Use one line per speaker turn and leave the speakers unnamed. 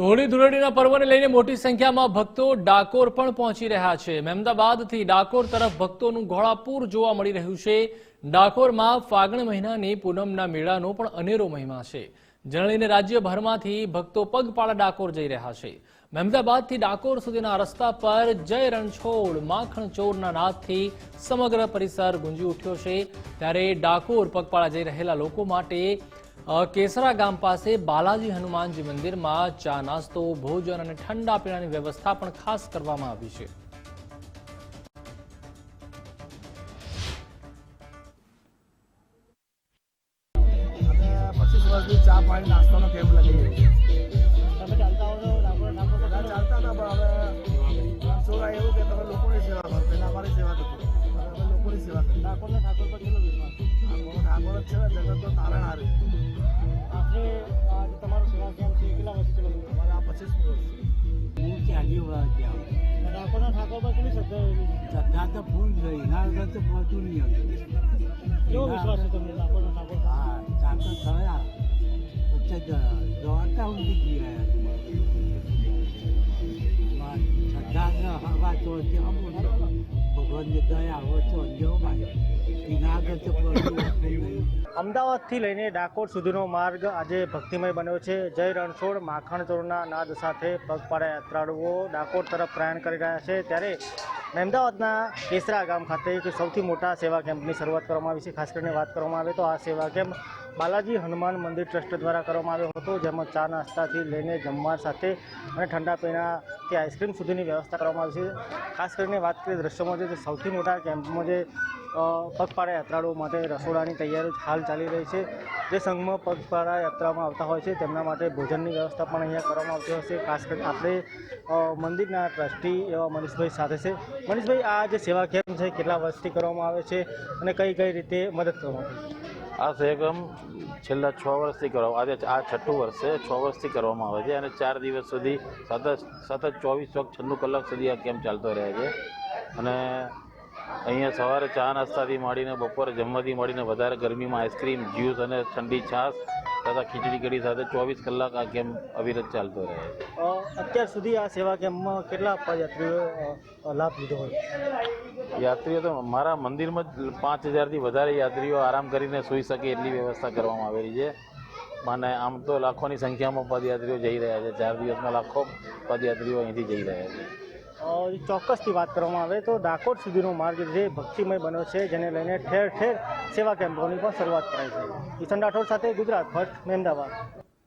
તો હોળી ધૂળેટીના પર્વને લઈને મોટી સંખ્યામાં ભક્તો ડાકોર પણ પહોંચી રહ્યા છે. મહેમદાબાદથી ડાકોર તરફ ભક્તોનું ઘોડાપૂર જોવા મળી રહ્યું છે. ડાકોરમાં ફાગણ મહિનાની પૂનમના મેળાનો પણ અનેરો મહિમા છે. જેને રાજ્યભરમાંથી ભક્તો પગપાળા ડાકોર જઈ રહ્યા છે. મહેમદાબાદથી ડાકોર સુધીના રસ્તા પર જય રણછોડ, માખણ ચોરના નાદથી સમગ્ર પરિસર ગુંજી ઉઠ્યો છે. ત્યારે ડાકોર પગપાળા જઈ રહેલા લોકો માટે કેસરા ગામ પાસે બાલાજી હનુમાનજી મંદિરમાં ચા નાસ્તો ભોજન અને ઠંડા પીણાની વ્યવસ્થા પણ ખાસ કરવામાં આવી છે.
અને પચીસ વર્ષથી ચા પાણી નાસ્તાનો કેમ્પ લગી?
તમે ચાલતા હો તો ડાકોર ડાકોર
બધા ચાલતા હતા પણ હવે એવું કે તમે લોકોની સેવા કરો. પહેલાં અમારી સેવા કરતો હવે લોકોની સેવા કરી
ડાકોરને ઠાકોર પર કેટલો વિશ્વાસ?
ઠાકોર ઠાકોર જ છે જગતનો તારણ હારે.
આખરે તમારો સેવા કેમ્પ છે? કેટલા વર્ષ રહ્યો
અમારે આ પચીસ વર્ષ
હું ચાલી આવું
છે ઠાકોર પર કેટલી શ્રદ્ધા એવી
શ્રદ્ધા તો ફૂલ થઈ એના વગર તો પહોંચતું નહીં હતું
કેવો વિશ્વાસ છે તમને ડાકોરના ઠાકોર
હા ચાકર થયા. પછી દોડતા ઊંધી ગયા શ્રદ્ધા હવા તો ભગવાનની દયા હોય તો જેવો ભાઈ એના આગળ તો પહોંચવું
અમદાવાદથી લઈને ડાકોર સુધીનો માર્ગ આજે ભક્તિમય બન્યો છે. જય રણછોડ માખણ ચોરના નાદ સાથે પગપાળા યાત્રાળુઓ ડાકોર તરફ પ્રયાણ કરી રહ્યા છે. ત્યારે અમદાવાદના કેસરા ગામ ખાતે એક સૌથી મોટા સેવા કેમ્પની શરૂઆત કરવામાં આવી છે. ખાસ કરીને વાત કરવામાં આવે તો આ સેવા કેમ્પ બાલાજી હનુમાન મંદિર ટ્રસ્ટ દ્વારા કરવામાં આવ્યો હતો, જેમાં ચા નાસ્તાથી લઈને જમવા સાથે અને ઠંડા પીણાથી આઈસ્ક્રીમ સુધીની વ્યવસ્થા કરવામાં આવી છે. ખાસ કરીને વાત કરીએ દ્રશ્યોમાં જે સૌથી મોટા કેમ્પમાં જે પગપાળા યાત્રાળુઓ માટે રસોડાની તૈયારી હાલ ચાલી રહી છે. જે સંઘમાં પગપાળા યાત્રામાં આવતા હોય છે, તેમના માટે ભોજનની વ્યવસ્થા પણ અહીંયા કરવામાં આવતી હોય છે. ખાસ કરીને આપણે મંદિરના ટ્રસ્ટી એવા મનીષભાઈ સાથે છે. મનીષભાઈ, આ જે સેવા કેમ્પ છે? કેટલા વર્ષથી કરવામાં આવે છે અને કઈ કઈ રીતે મદદ કરવામાં આવે છે?
આ સેગમ છેલ્લા છ વર્ષથી કરવા, આજે આ છઠ્ઠું વર્ષે છ વર્ષથી કરવામાં આવે છે અને ચાર દિવસ સુધી સતત સતત ચોવીસ વખત છન્નું કલાક સુધી આ કેમ્પ ચાલતો રહે છે. અને અહીંયા સવારે ચા નાસ્તાથી માંડીને બપોરે જમવાથી માંડીને વધારે ગરમીમાં આઈસ્ક્રીમ જ્યુસ અને ઠંડી છાશ તથા ખીચડી કઢી સાથે ચોવીસ કલાક આ કેમ્પ અવિરત ચાલતો રહે?
અત્યાર સુધી આ સેવા કેમ્પમાં કેટલા પદયાત્રીઓએ અ, લાભ લીધો હોય?
યાત્રીઓ તો મારા મંદિરમાં જ પાંચ હજારથી વધારે યાત્રીઓ આરામ કરીને સૂઈ શકે એટલી વ્યવસ્થા કરવામાં આવેલી છે. અને આમ તો લાખોની સંખ્યામાં પદયાત્રીઓ જઈ રહ્યા છે. ચાર દિવસમાં લાખો પદયાત્રીઓ અહીંથી જઈ રહ્યા છે.
ચોક્કસથી વાત કરવામાં આવે તો ડાકોર સુધીનો માર્ગ જે ભક્તિમય બન્યો છે, જેને લઈને ઠેર ઠેર સેવા કેમ્પોની પણ શરૂઆત કરાઈ છે. ઈશન રાઠોડ સાથે ગુજરાત ફર્સ્ટ મહેમદાબાદ